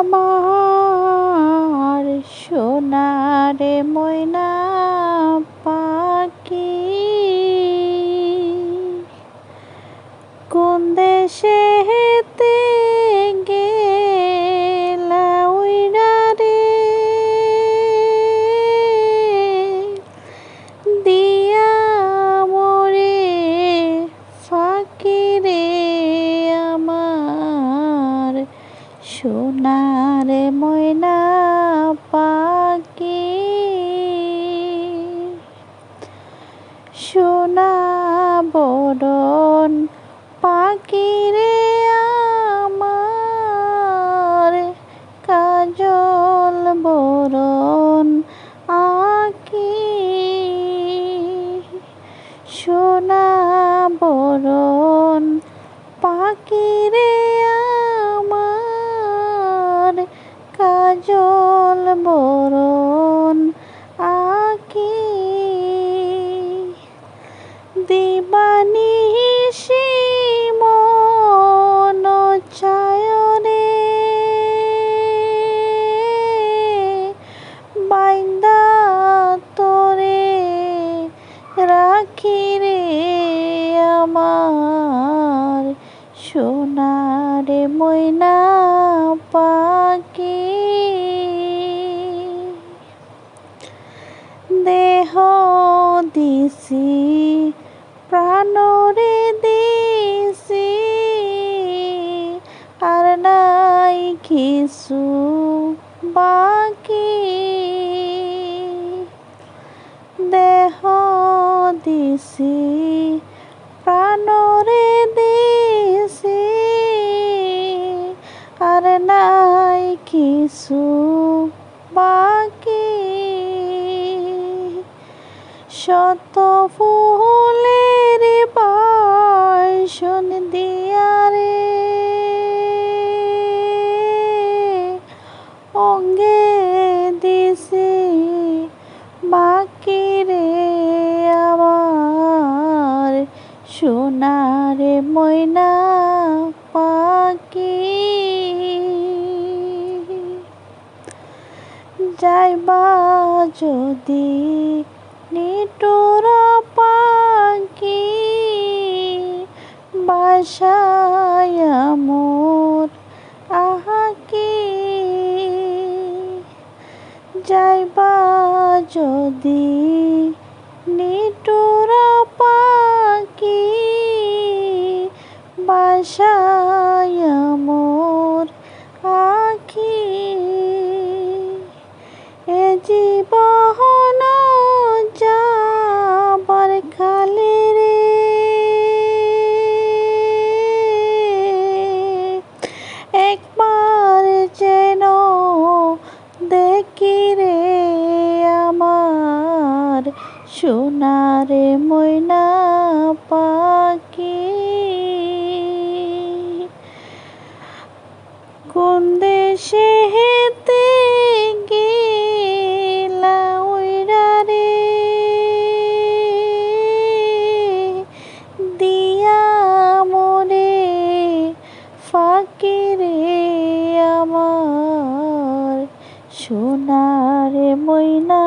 আমার সোনারে ময়না পাখি। কোন দেশে হেতে সোনারে ময়না পাখি। সোনা বরণ পাখি রে আমার। কাজল বরণ আঁকি। সোনা বরণ পাখি রে কাজল বরণ আঁকি। দিবানিশি মন চায়রে বাইন্দা তোরে রাখি রে আমার সোনারে ময়না দেহ দিছি, প্রাণরে দিছি, আর নাই কিছু বাকি। দেহ দিছি, প্রাণরে দিছি, আর নাই কিছু বাকি শত ফুলের বাসন দিয়ারে অঙ্গে দিছি বাকি রে আমার সোনারে ময়না পাকি যাইবা যদি নিটুর পাখি বাসায় মোর আহাকি যাইবা যদি নিটুর পাখি বাসায় মোর আখি এ জীবন দেখি রে আমার সোনারে ময়না? সোনার ময়না